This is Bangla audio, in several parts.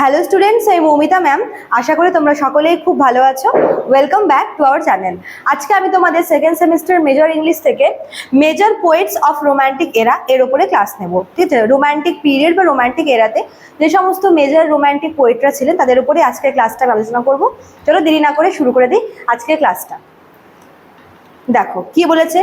হ্যালো স্টুডেন্টস আমি মৌমিতা ম্যাম আশা করি তোমরা সকলেই খুব ভালো আছো। Welcome back to our channel আজকে আমি তোমাদের সেকেন্ড সেমিস্টার মেজর ইংলিশ থেকে major poets of romantic era এর ওপরে ক্লাস নেব। ঠিক আছে? রোম্যান্টিক পিরিয়ড বা রোম্যান্টিক এরাতে যে সমস্ত মেজর রোম্যান্টিক পোয়েটরা ছিলেন, তাদের উপরে আজকের ক্লাসটা আলোচনা করব। চলো দেরি না করে শুরু করে দিই আজকের ক্লাসটা দেখো, কি বলেছে?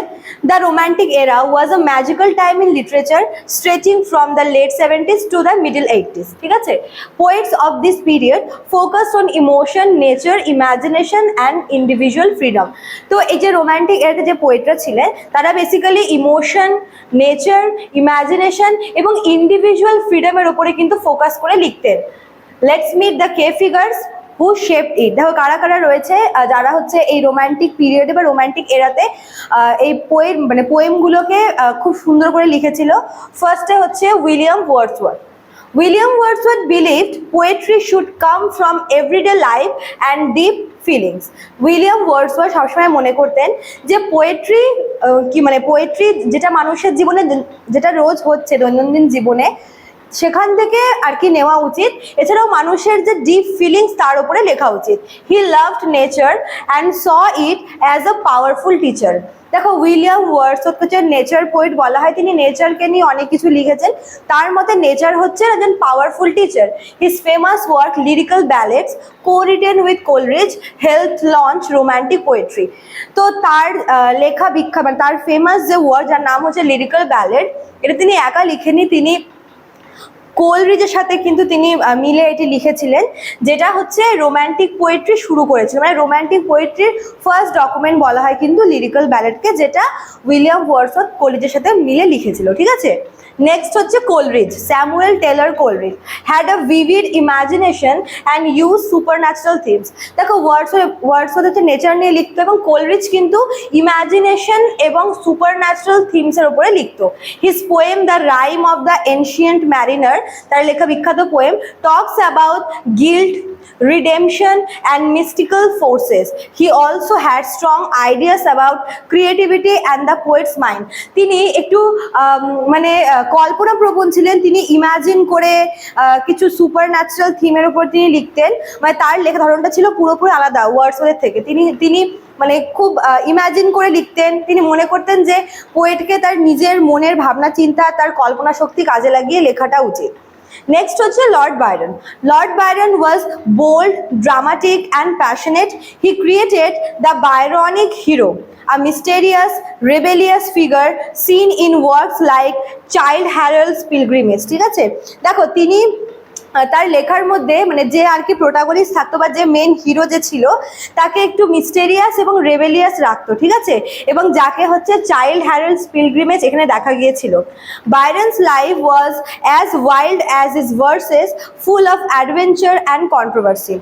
The romantic era was a magical time in literature stretching from the late seventies to the middle eighties ঠিক আছে? Poets of this period focus on emotion nature imagination and individual freedom তো এই যে রোম্যান্টিক এরাতে যে পোয়েটরা ছিলেন তারা বেসিক্যালি ইমোশন নেচার ইমাজিনেশন এবং ইন্ডিভিজুয়াল ফ্রিডমের উপরে কিন্তু ফোকাস করে লিখতেন। Let's meet the key figures who shaped it দেখো, কারা কারা রয়েছে যারা হচ্ছে এই রোমান্টিক পিরিয়ডে বা রোমান্টিক এরাতে এই পোয়েম মানে পোয়েমগুলোকে খুব সুন্দর করে লিখেছিল। ফার্স্টে হচ্ছে William Wordsworth. William Wordsworth believed poetry should come from everyday life and deep feelings William Wordsworth সবসময় মনে করতেন যে পোয়েট্রি কি মানে পোয়েট্রি যেটা মানুষের জীবনে, যেটা রোজ হচ্ছে দৈনন্দিন জীবনে সেখান থেকে আর কি নেওয়া উচিত। এছাড়াও মানুষের যে ডিপ ফিলিংস তার উপরে লেখা উচিত। He loved nature and saw it as a powerful teacher দেখো, উইলিয়াম ওয়ার্ডসওয়ার্থকে যে নেচার পোয়েট বলা হয় তিনি নেচারকে নিয়ে অনেক কিছু লিখেছেন। তার মতে নেচার হচ্ছে একজন powerful teacher his famous work lyrical ballads co written with Coleridge helped launch romantic poetry তো তার লেখা বিখ্যাত মানে তার ফেমাস যে ওয়ার্ড যার নাম হচ্ছে লিরিক্যাল ব্যালেট এটা তিনি একা লিখেনি তিনি কোলরিজের সাথে কিন্তু তিনি মিলে এটি লিখেছিলেন, যেটা হচ্ছে রোম্যান্টিক পোয়েট্রি শুরু করেছিল। মানে রোম্যান্টিক পোয়েট্রির ফার্স্ট ডকুমেন্ট বলা হয় কিন্তু লিরিক্যাল ব্যালেটকে যেটা উইলিয়াম ওয়ার্সওয়ার্থ কোলরিজের সাথে মিলে লিখেছিল, ঠিক আছে? নেক্সট হচ্ছে Coleridge Samuel Taylor Coleridge had a vivid imagination and use supernatural themes দেখো ওয়ার্ডস ওয়ার্ডস হচ্ছে নেচার নিয়ে লিখতো এবং কোলরিজ কিন্তু ইমাজিনেশন এবং সুপার ন্যাচারাল থিমসের উপরে লিখতো। His poem the rime of the ancient mariner তার লেখা বিখ্যাত poem talks about guilt redemption and mystical forces. He also had strong ideas about creativity and the poet's mind. তিনি একটু মানে আহ, কল্পনাপ্রবণ ছিলেন তিনি ইমাজিন করে কিছু সুপার ন্যাচারাল থিমের উপর তিনি লিখতেন মানে তার লেখা ধরনটা ছিল পুরোপুরি আলাদা ওয়ার্ডসওয়ার্থের থেকে তিনি তিনি মানে খুব ইমাজিন করে লিখতেন। তিনি মনে করতেন যে পোয়েটকে তার নিজের মনের ভাবনা চিন্তা তার কল্পনা শক্তি কাজে লাগিয়ে লেখাটা উচিত। নেক্সট হচ্ছে Lord Byron Lord Byron was bold dramatic and passionate he created the Byronic hero a mysterious, rebellious figure seen in works like Child Harold's Pilgrimage ঠিক আছে? দেখো তিনি তার লেখার মধ্যে মানে যে আর কি প্রোটাগনিস্ট থাকতো বা যে মেন হিরো যে ছিল, তাকে একটু মিস্টেরিয়াস এবং রেবেলিয়াস রাখতো, ঠিক আছে? এবং যাকে হচ্ছে চাইল্ড হ্যারেলস পিলগ্রিমেজ এখানে দেখা গিয়েছিল। Byron's life was as wild as is verses, full of adventure and controversy.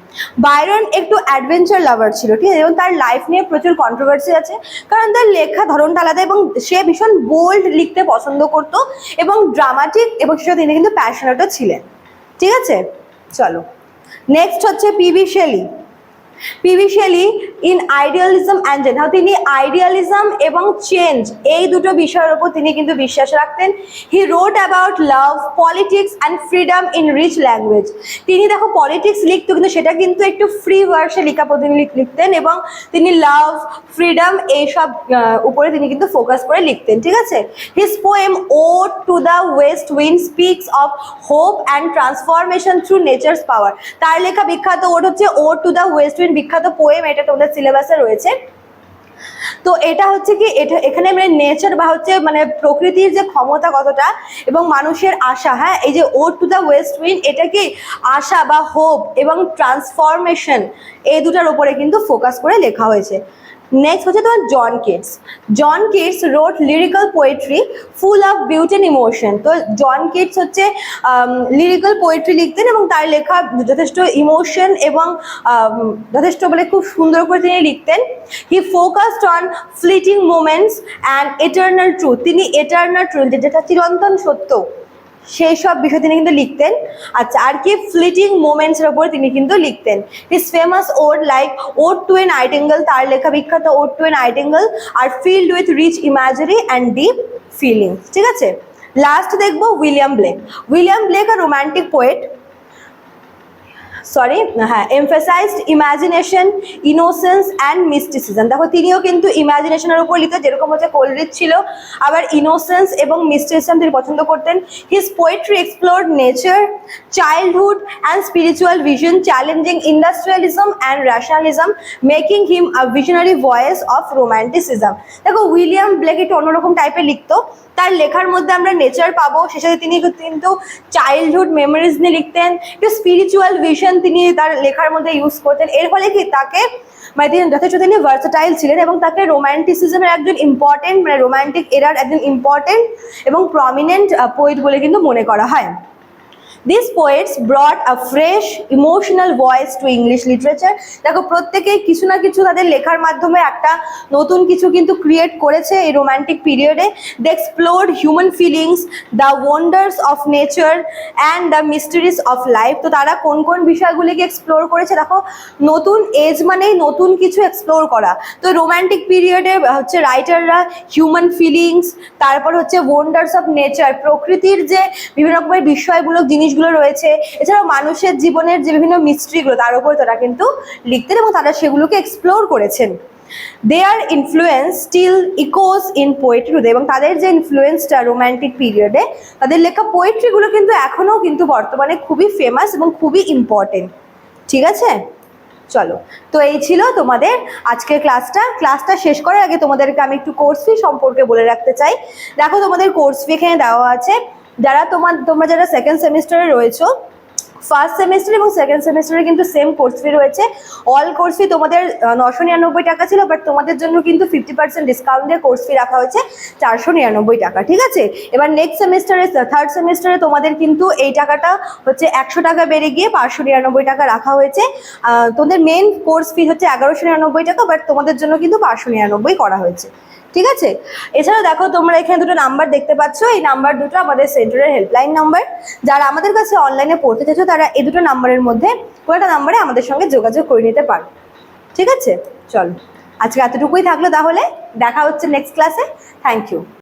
Byron একটু অ্যাডভেঞ্চার লাভার ছিল, ঠিক আছে? এবং তার লাইফ নিয়ে প্রচুর কন্ট্রোভার্সি আছে। কারণ তার লেখা ধরনটা আলাদা এবং সে ভীষণ বোল্ড লিখতে পছন্দ করতো এবং ড্রামাটিক এবং সেটা তিনি কিন্তু প্যাশনেটও ছিলেন। ঠিক আছে? চলো। নেক্সট হচ্ছে PB Shelley PB Shelley in idealism and gen তিনি আইডিয়ালিজম এবং চেঞ্জ এই দুটো বিষয়ের উপর তিনি কিন্তু বিশ্বাস রাখতেন। He wrote about love politics and freedom in rich language তিনি দেখো পলিটিক্স লিখতো, কিন্তু সেটা কিন্তু একটু ফ্রি ভার্সে লেখা তিনি লিখ- লিখতেন এবং তিনি লাভ ফ্রিডম এইসব উপরে তিনি কিন্তু ফোকাস করে লিখতেন, ঠিক আছে? His poem ode to the west wind speaks of hope and transformation through nature's power তার লেখা বিখ্যাত ওট হচ্ছে ode to the west wind বিখ্যাত পোয়েম এটা তোমাদের সিলেবাসে রয়েছে। তো এটা হচ্ছে কি, এটা এখানে মানে নেচার বা হচ্ছে মানে প্রকৃতির যে ক্ষমতা কতটা এবং মানুষের আশা হ্যাঁ? এই যে ode to the west wind এটা কি আশা বা হোপ এবং ট্রান্সফরমেশন এই দুটার উপরে কিন্তু ফোকাস করে লেখা হয়েছে। নেক্সট হচ্ছে তোমার John Keats John Keats wrote lyrical poetry full of beauty and emotion তো জন কিডস হচ্ছে লিরিক্যাল পোয়েট্রি লিখতেন এবং তার লেখা যথেষ্ট ইমোশন এবং যথেষ্ট মানে খুব সুন্দর করে তিনি লিখতেন। He focused on fleeting moments and eternal truth তিনি এটার্নাল ট্রুথ যেটা চিরন্তন সত্য। সেই সব বিষয় তিনি কিন্তু লিখতেন। আচ্ছা আর কি ফ্লিটিং মোমেন্টসের ওপর তিনি কিন্তু লিখতেন। His famous ode like ode to a nightingale তার লেখা বিখ্যাত ode to a nightingale are filled with rich imaginary and deep feeling ঠিক আছে? লাস্ট দেখব উইলিয়াম ব্লেক উইলিয়াম ব্লেক আর রোম্যান্টিক পোয়েট সরি হ্যাঁ emphasised imagination innocence and mysticism দেখো, তিনিও কিন্তু ইমাজিনেশনের উপর লিখতে যেরকম হচ্ছে কোলরিজ ছিল, আবার ইনোসেন্স এবং মিস্টিসিজম তিনি পছন্দ করতেন। His poetry explored nature childhood and spiritual vision challenging industrialism and rationalism making him a visionary voice of romanticism দেখো, উইলিয়াম ব্লেক একটু অন্যরকম টাইপের লিখতো। তার লেখার মধ্যে আমরা নেচার পাবো, সে সাথে তিনি কিন্তু চাইল্ডহুড মেমোরিজ নিয়ে লিখতেন। একটু স্পিরিচুয়াল ভিশন তিনি তার লেখার মধ্যে ইউজ করতেন। এর ফলে কি তাকে মানে তিনি যথেষ্ট তিনি ভার্সাটাইল ছিলেন এবং তাকে রোম্যান্টিসিজমের একজন ইম্পর্টেন্ট মানে রোম্যান্টিক এরার একজন ইম্পর্টেন্ট এবং প্রমিনেন্ট পোয়েট বলে কিন্তু মনে করা হয়। This poets brought a fresh emotional voice to English literature দেখো, প্রত্যেকেই কিছু না কিছু তাদের লেখার মাধ্যমে একটা নতুন কিছু কিন্তু ক্রিয়েট করেছে এই রোম্যান্টিক পিরিয়ডে they explored human feelings the wonders of nature and the mysteries of life তো তারা কোন কোন বিষয়গুলিকে এক্সপ্লোর করেছে? দেখো, নতুন এজ মানেই নতুন কিছু এক্সপ্লোর করা। তো রোম্যান্টিক পিরিয়ডে হচ্ছে রাইটাররা হিউম্যান ফিলিংস তারপর হচ্ছে ওয়ান্ডার্স অফ নেচার প্রকৃতির যে বিভিন্ন রকমের বিষয়গুলো জিনিসগুলো রয়েছে। এছাড়াও মানুষের জীবনের যে বিভিন্ন মিস্ট্রিগুলো তার উপর তারা কিন্তু লিখতেন এবং তারা সেগুলোকে এক্সপ্লোর করেছেন। Their influence still echoes in poetry এবং তাদের যে ইনফ্লুয়েন্সটা রোম্যান্টিক পিরিয়ডে তাদের লেখা পোয়েট্রিগুলো কিন্তু এখনও কিন্তু বর্তমানে খুবই ফেমাস এবং খুবই ইম্পর্টেন্ট ঠিক আছে? চলো, তো এই ছিল তোমাদের আজকের ক্লাসটা ক্লাসটা শেষ করার আগে তোমাদেরকে আমি একটু কোর্স ফি সম্পর্কে বলে রাখতে চাই। দেখো তোমাদের কোর্স ফি এখানে দেওয়া আছে। যারা তোমার, তোমরা যারা সেকেন্ড সেমিস্টারে রয়েছো ফার্স্ট সেমিস্টার এবং সেকেন্ড সেমিস্টারে কিন্তু সেম কোর্স ফি রয়েছে। অল কোর্স ফি তোমাদের নশো নিরানব্বই টাকা ছিল বাট তোমাদের জন্য কিন্তু ফিফটি পার্সেন্ট ডিসকাউন্ট দিয়ে কোর্স ফি রাখা হয়েছে চারশো নিরানব্বই টাকা, ঠিক আছে? এবার নেক্সট সেমিস্টারে থার্ড সেমিস্টারে তোমাদের কিন্তু এই টাকাটা হচ্ছে একশো টাকা বেড়ে গিয়ে পাঁচশো নিরানব্বই টাকা রাখা হয়েছে। তোমাদের মেন কোর্স ফি হচ্ছে এগারোশো নিরানব্বই টাকা বাট তোমাদের জন্য কিন্তু পাঁচশো নিরানব্বই করা হয়েছে। ঠিক আছে? এছাড়া দেখো, তোমরা এখানে দুটো নাম্বার দেখতে পাচ্ছ। এই নাম্বার দুটো আমাদের সেন্টারের হেল্পলাইন নাম্বার যারা আমাদের কাছে অনলাইনে পড়তে চাইছো, তারা এই দুটো নাম্বারের মধ্যে কোনো একটা নাম্বারে আমাদের সঙ্গে যোগাযোগ করে নিতে পারো। ঠিক আছে? চল, আজকে এতটুকুই থাকল তাহলে। দেখা হচ্ছে নেক্সট ক্লাসে থ্যাংক ইউ